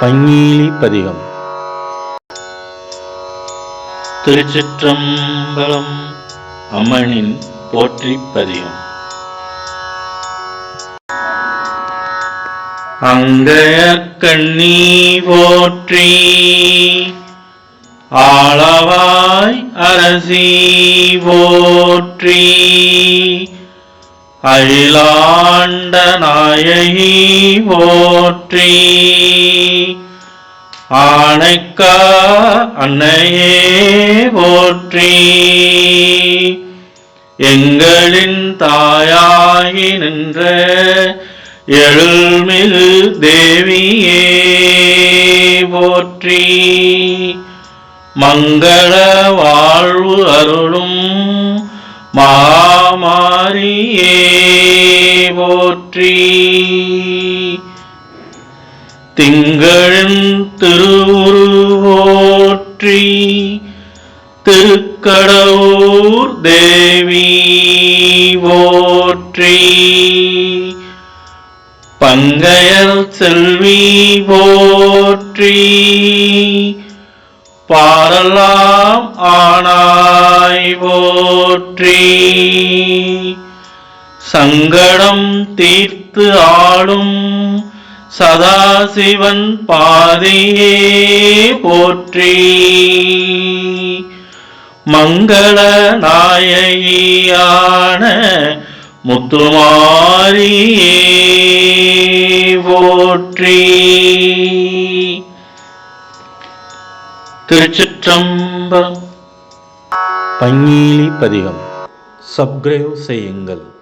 பங்கீலி பதிகம் திருச்சிற்றம்பலம் அம்மனின் போற்றி பதிகம் அங்கய கண்ணி போற்றி ஆளவாய் அரசி போற்றி அழிலாண்ட நாயகி போற்றி ஆனைக்கா அன்னையே போற்றி. எங்களின் தாயாகி நின்ற எழுமிகு தேவியே போற்றி. மங்கள வாழ்வு அருளும் மாமாரியே போற்றி. திங்கழன் திருவுருவோற்றி திருக்கடவுர் தேவி போற்றி. பங்கையர் செல்வி போற்றி. பாரலாம் ஆனாய் போற்றி. சங்கடம் தீர்த்து ஆளும் சதாசிவன் பாதையே போற்றி. மங்கள நாயகியான முத்துமாரியே போற்றி. திருச்சிற்றம்பலம். பங்கீலி பதிகம். சப்ஸ்கிரைப் செய்யுங்கள்.